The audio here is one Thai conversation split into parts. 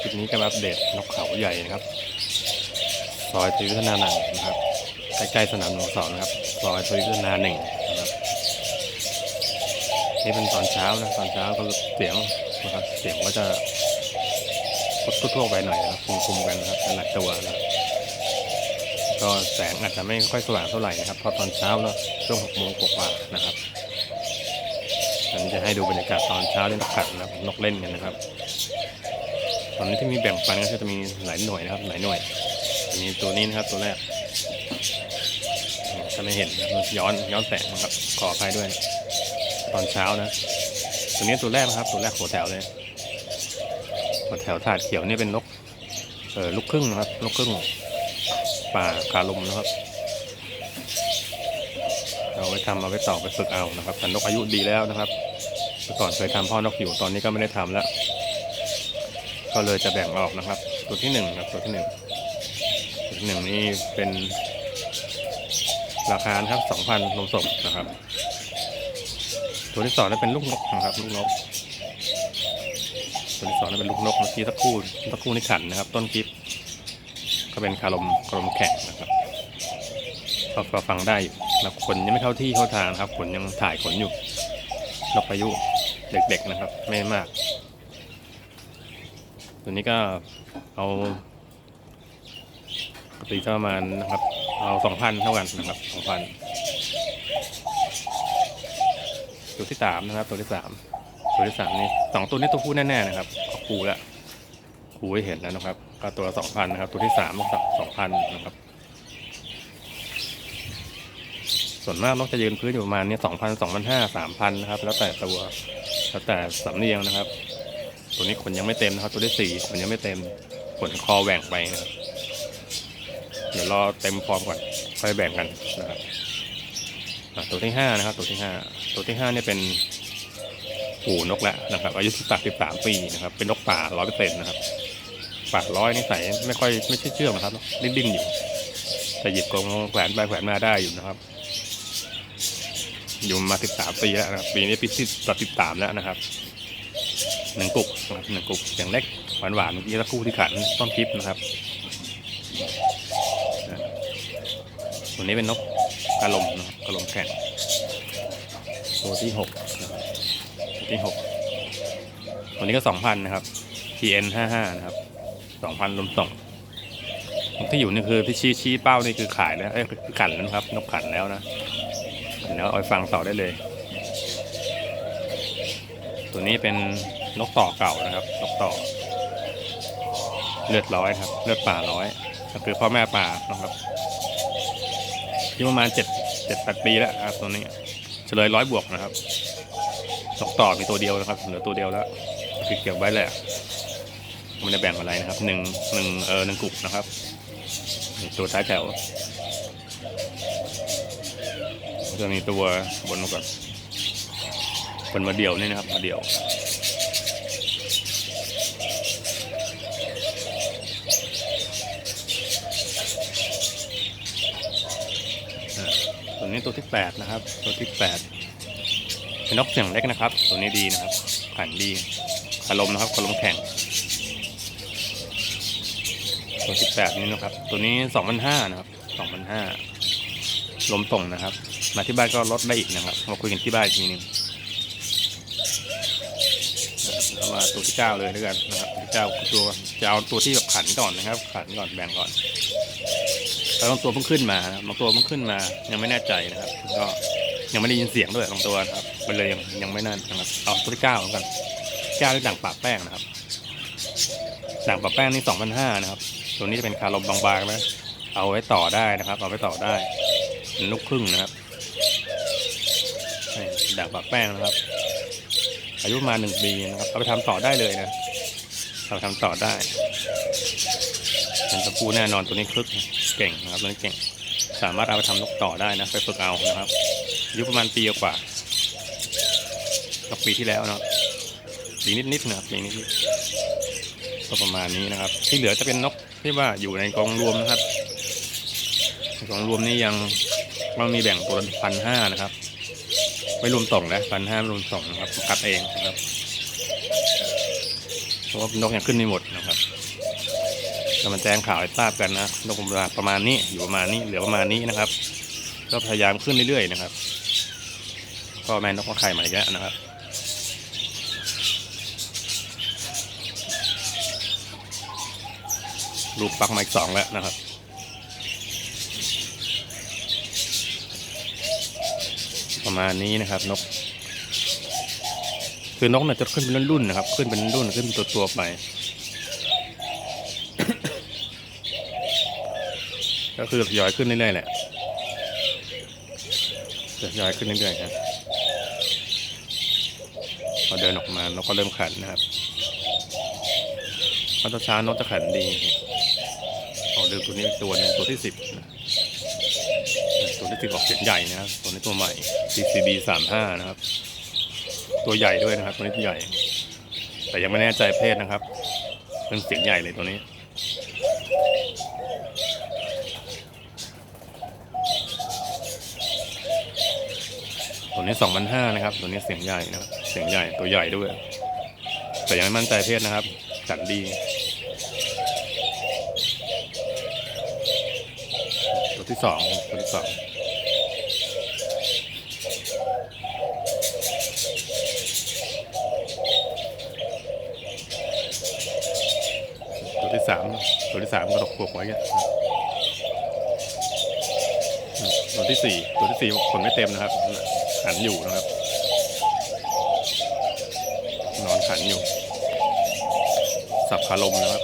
คลิปนี้ก็มาอัปเดตนกเขาใหญ่นะครับ ซอยทวิทนาหนังนะครับ ใกล้ๆสนามหลวงสองนะครับ ซอยทวิทนาหนึ่งนะครับนี่เป็นตอนเช้านะ ตอนเช้าก็เสียงนะครับ เสียงก็จะทั่วๆไปหน่อยนะครับคุมๆกันนะครับหลายตัวนะก็แสงอาจจะไม่ค่อยสว่างเท่าไหร่นะครับ เพราะตอนเช้าแล้วช่วงหกโมงกว่าๆนะครับอันนี้จะให้ดูบรรยากาศตอนเช้าเล่นนกขัดนะครับนกเล่นกันนะครับ ตอนนี้ที่มีแบ่งปันก็จะมีหลายหน่วยนะครับ หลายหน่วยมีตัวนี้นะครับตัวแรกถ้าไม่เห็นนะครับย้อนย้อนแสงนะครับ ขออภัยด้วย ตอนเช้านะ ตัวนี้ตัวแรกนะครับ ตัวแรกหัวแถวเลยหัวแถวถาดเขียวนี่เป็นนกเออลูกครึ่งนะครับลูกครึ่งป่าคาลมนะครับเอาไว้ทำเอาไว้ต่อไปฝึกเอานะครับแต่นกอายุดีแล้วนะครับก่อนเคยทำพ่อนกอยู่ตอนนี้ก็ไม่ได้ทำแล้ว ก็เลยจะแบ่งออกนะครับ ตัวที่หนึ่งครับตัวที่หนึ่งตัวที่หนึ่งนี่เป็นราคาครับสองพันลงศพนะครับ ตัวที่สองนั่นเป็นลูกนกนะครับลูกนกตัวที่สองนั่นเป็นลูกนกเมื่อกี้สักครู่สักครู่นี่ขันนะครับ ต้นคลิป ก็เป็นคารมคารมแข็งนะครับก็ก็ฟังได้อยู่นะขนยังไม่เข้าที่เข้าทางครับขนยังถ่ายขนอยู่นกอายุเด็กๆนะครับ ไม่มาก ตัวนี้ก็เอาปกติประมาณนะครับ เอาสองพันเท่ากันนะครับสองพันตัวที่สามนะครับ ตัวที่สามตัวที่สามนี่สองตัวนี้ตัวผู้แน่ๆนะครับคูแล้วคูให้เห็นแล้วนะครับ ก็ตัวละสองพันนะครับ ตัวที่สามต้งสองพันนะครับ ส่วนมากนกจะยืนพื้นอยู่ประมาณนี้สองพันสองพันห้าสามพันนะครับ แล้วแต่ตัวแล้วแต่สำเนียงนะครับ ตัวนี้ขนยังไม่เต็มนะครับ ตัวที่สี่ขนยังไม่เต็มขนคอแหว่งไปนะครับเดี๋ยวรอเต็มฟอร์มก่อนค่อยแบ่งกันนะครับตัวที่ห้านะครับ ตัวที่ห้าตัวที่ห้าเนี่ยเป็นหูนกแล้วนะครับ อายุสิบสามสิบสามปีนะครับ เป็นนกป่าร้อยเปอร์เซ็นต์นะครับป่าร้อยนี่ใส่ไม่ค่อยไม่ใช่เชื่องนะครับดิ้นดิ้นอยู่แต่หยิบกรงแขวนไปแขวนมาได้อยู่นะครับ อยู่มาสิบสามปีแล้วนะครับปีนี้ปีที่สิบสามแล้วนะครับ หนึ่งกุกนะครับหนึ่งกุกเสียงเล็กหวานหวานเมื่อกี้สักคู่ที่ขันต้นคลิปนะครับตัวนี้เป็นนกกระลมนะครับกระลมแข็งตัวที่หกตัวที่หกตัวนี้ก็สองพันนะครับ TN ห้าห้านะครับสองพันลมส่งที่อยู่นี่คือที่ชี้ชี้เป้านี่คือขายแล้วเอ้ยคือขันแล้วนะครับ นกขันแล้วนะขันแล้วเอาไปฟังต่อได้เลย ตัวนี้เป็น นกต่อเก่านะครับ นกต่อ เลือดร้อยครับ เลือดป่าร้อยก็คือพ่อแม่ป่านะครับที่ประมาณเจ็ดเจ็ดแปดปีแล้วครับตัวนี้เฉลยร้อยบวกนะครับนกต่อมีตัวเดียวนะครับเหลือตัวเดียวแล้วคือเก็บไว้แหละไม่ได้แบ่งอะไรนะครับหนึ่งหนึ่งเออหนึ่งกุกนะครับตัวท้ายแถวจะมีตัวบนมาก่อนคนมาเดี่ยวนี่นะครับมาเดี่ยวอ่าตัว นี้ตัวที่แปดนะครับ ตัวที่แปดเป็นนกเสียงเล็กนะครับ ตัวนี้ดีนะครับขันดีคารมนะครับคารมแข็งตัวที่แปดนี้นะครับ ตัวนี้สองพันห้านะครับสองพันห้าลมส่งนะครับ มาที่บ้านก็ลดได้อีกนะครับ มาคุยกันที่บ้านอีกทีนึงเอามาตัวที่เก้าเลยด้วยกันนะครับตัวที่เก้าตัวจะเอาตัวที่แบบขันก่อนนะครับ ขันก่อนแบ่งก่อน แล้วบางตัวเพิ่งขึ้นมานะครับางตัวเพิ่งขึ้นมา ยังไม่แน่ใจนะครับ ก็ยังไม่ได้ยินเสียงด้วยบางตัวครับ มันเลยยังยังไม่นั่นนะครับ เอาตัวที่เก้าแล้วกันเก้าด้วยด่างปากแป้งนะครับด่างปากแป้งนี่สองพันห้านะครับ ตัวนี้จะเป็นคาร์ลมบางๆนะ เอาไว้ต่อได้นะครับ เอาไว้ต่อได้เป็นกครึ่งนะครับนี่ด่างปากแป้งนะครับ อายุมาหนึ่งปีนะครับ เอาไปทำต่อได้เลยนะเอาไปทำต่อได้เป็นตะปูแน่นอนตัวนี้คลึก เก่งนะครับตัวนี้เก่ง สามารถเอาไปทำนกต่อได้นะ ไปฝึกเอานะครับอายุประมาณปีกว่านกปีที่แล้วนะปีนิดๆนะครับปีนิดๆก็ประมาณนี้นะครับ ที่เหลือจะเป็นนกที่ว่าอยู่ในกองรวมนะครับกองรวมนี่ยังต้องมีแบ่งตัวละพันห้านะครับ ไม่รวมส่งนะพันห้ารวมส่งนะครับคัดเองนะครับเพราะว่านกยังขึ้นไม่หมดนะครับ ก็มันแจ้งข่าวให้ทราบกันนะนกประมาณนี้อยู่ประมาณนี้เหลือประมาณนี้นะครับ ก็พยายามขึ้นเรื่อยๆนะครับก็แม่นกมาไข่ใหม่แล้วนะครับลูกปักมาอีกสองแล้วนะครับประมาณนี้นะครับนก คือนกเนี่ยจะขึ้นเป็นรุ่นๆนะครับ ขึ้นเป็นรุ่นขึ้นเป็นตัวๆไป ก็คือทยอยขึ้นเรื่อยๆแหละทยอยขึ้นเรื่อยๆครับพอเดินออกมานกก็เริ่มขันนะครับพอตอนเช้านกจะขันดีเอาเดินตัวนี้ตัวหนึงตัวที่สิบตัวที่สิบออกเสียงใหญ่นะครับ ตัวนี้ตัวใหม่ CCB สามห้านะครับ ตัวใหญ่ด้วยนะครับ ตัวนี้ตัวใหญ่ แต่ยังไม่แน่ใจเพศนะครับ เป็นเสียงใหญ่เลยตัวนี้ นี้สองพันห้านะครับ ตัวนี้เสียงใหญ่นะครับ เสียงใหญ่ ตัวใหญ่ด้วย แต่ยังไม่มั่นใจเพศนะครับ จัดดีตัวที่สองตัวที่สองตัวที่สามตัวที่สามกระดกปวกไว้อะอืมตัวที่สี่ตัวที่สี่ขนไม่เต็มนะครับ ขันอยู่นะครับ นอนขันอยู่ สับคาลมนะครับ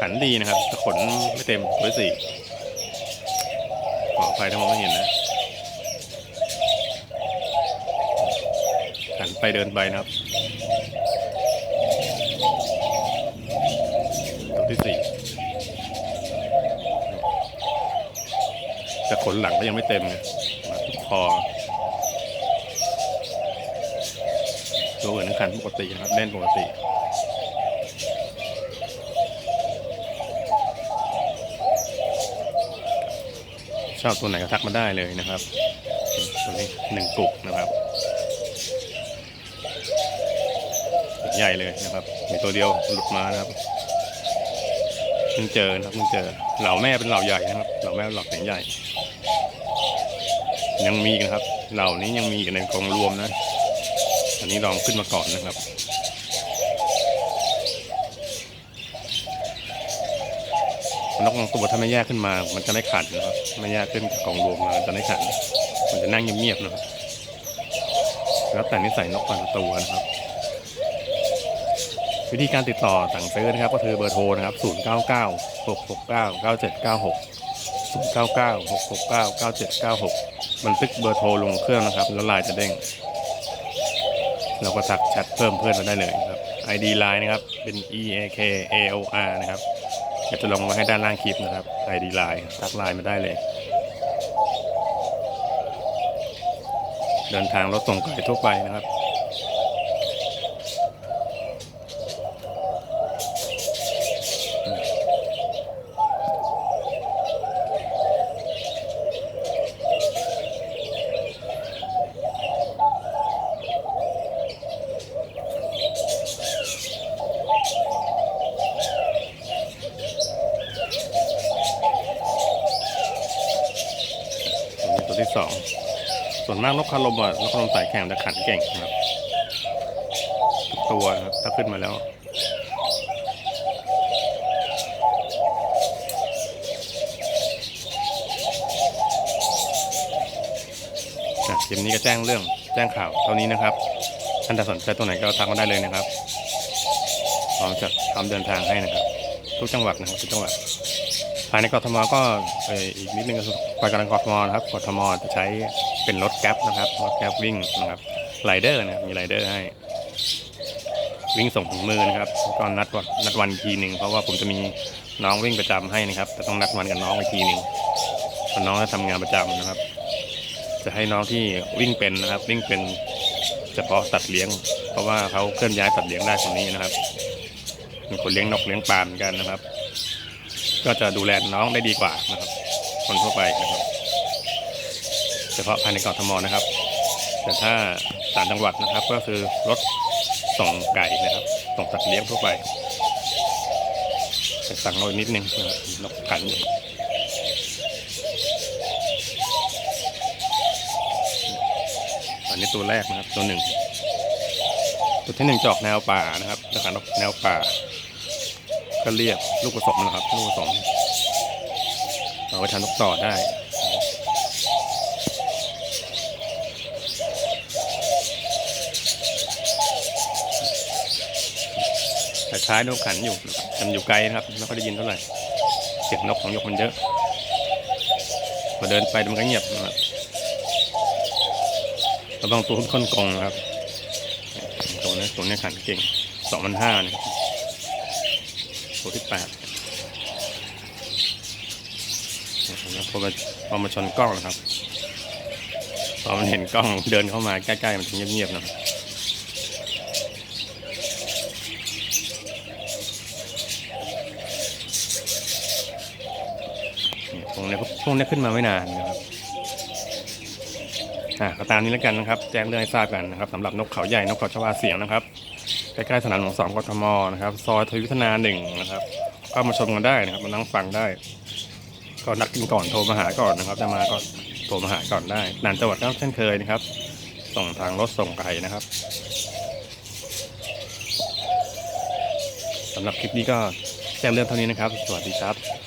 ขันดีนะครับแต่ขนไม่เต็มตัวที่สี่ขออภัยถ้ามองไม่เห็นนะ ขันไปเดินไปนะครับ ตัวที่สี่แต่ขนหลังก็ยังไม่เต็มไงมาทุกคอ ตัวอื่นนั้นขันปกตินะครับเล่นปกติชอบตัวไหนก็ทักมาได้เลยนะครับตัวนี้หนึ่งกุกนะครับใหญ่เลยนะครับ มีตัวเดียวหลุดมานะครับเพิ่งเจอนะครับเพิ่งเจอเหล่าแม่เป็นเหล่าใหญ่นะครับเหล่าแม่เหล่าเสียงใหญ่ ยังมีนะครับ เหล่านี้ยังมีกันในกองรวมนะ อันนี้ลองขึ้นมาก่อนนะครับนกบางตัวถ้าไม่แยกขึ้นมา มันจะไม่ขันนะครับไม่แยกขึ้นกองรวมมาจะไม่ขันมันจะนั่งเงียบๆนะครับแล้วแต่นิสัยนกแต่ละตัวนะครับ วิธีการติดต่อสั่งซื้อนะครับ ก็คือเบอร์โทรนะครับ 0 9 9 6 6 9 9 7 9 6 0 9 9 6 6 9 9 7 9 6บันทึกเบอร์โทรลงเครื่องนะครับ แล้วลน์จะเด้ง เราก็ทักแชทเพิ่มเพื่อนเราได้เลยนะครับ ID line นะครับ เป็น E A K A O R นะครับเดี๋ยวจะลงมาให้ด้านล่างคลิปนะครับ ID line ทักไลน์มาได้เลย เดินทางรถส่งไก่ทั่วไปนะครับ สอง ส่วนมากนกคารมอะนกคารมสายแข่งจะขันเก่งนะครับ ตัวครับถ้าขึ้นมาแล้วอะคลิปนี้ก็แจ้งเรื่องแจ้งข่าวเท่านี้นะครับ ท่านจะสนใจตัวไหนก็ทักมาได้เลยนะครับพร้อมจะทำเดินทางให้นะครับ ทุกจังหวัดนะครับทุกจังหวัด ภายในกทมก็อีกนิดนึงก็คือภายในกทมนะครับกทมจะใช้เป็นรถแก๊ปนะครับรถแก๊ปวิ่งนะครับไรเดอร์นะมีไรเดอร์ให้วิ่งส่งถึงมือนะครับก็นัดวันนัดวันทีหนึ่งเพราะว่าผมจะมีน้องวิ่งประจำให้นะครับ แต่ต้องนัดวันกับน้องอีกทีหนึ่งเพราะน้องจะทำงานประจำนะครับ จะให้น้องที่วิ่งเป็นนะครับ วิ่งเป็นเฉพาะสัตว์เลี้ยง เพราะว่าเขาเคลื่อนย้ายสัตว์เลี้ยงได้คนนี้นะครับเป็นคนเลี้ยงนกเลี้ยงปลาเหมือนกันนะครับ ก็จะดูแลน้องได้ดีกว่านะครับ คนทั่วไปนะครับเฉพาะภายในกทมนะครับ แต่ถ้าต่างจังหวัดนะครับ ก็คือรถส่งไก่นะครับส่งสัตว์เลี้ยงทั่วไปแต่สั่งเรานิดนึงนะครับนกขันอยู่อันนี้ตัวแรกนะครับตัวหนึ่งตัวที่หนึ่งจอกแนวป่านะครับนะครับนกแนวป่า ก็เรียกลูกผสมนะครับ ลูกผสม เอาไปทำนกต่อได้แต่ท้ายนกขันอยู่นะครับแต่มันอยู่ไกลนะครับไม่ค่อยได้ยินเท่าไหร่เสียงนกของยกมันเยอะพอเดินไปมันก็เงียบนะครับระวังตัวค้นกองนะครับตัวนี้ตัวนี้ขันเก่งสองพันห้าเนี่ย ตัวที่แปดพอมาพอมาชนกล้องนะครับ พอมันเห็นกล้องเดินเข้ามาใกล้ๆมันจะเงียบๆหนะพวกนี้พวกนี้ขึ้นมาไม่นานนะครับอ่าก็ตามนี้แล้วกันนะครับ แจ้งเรื่องให้ทราบกันนะครับสำหรับนกเขาใหญ่นกเขาชวาเสียงนะครับ ใกล้ๆสนามหลวงสองกทมนะครับ ซอยทวิวัฒนาหนึ่งนะครับก็มาชมกันได้นะครับมานั่งฟังได้ ก็นัดกันก่อนโทรมาหาก่อนนะครับ จะมาก็โทรมาหาก่อนได้นานจังหวัดก็เช่นเคยนะครับ ส่งทางรถส่งไกลนะครับสำหรับคลิปนี้ก็แจ้งเรื่องเท่านี้นะครับ สวัสดีครับ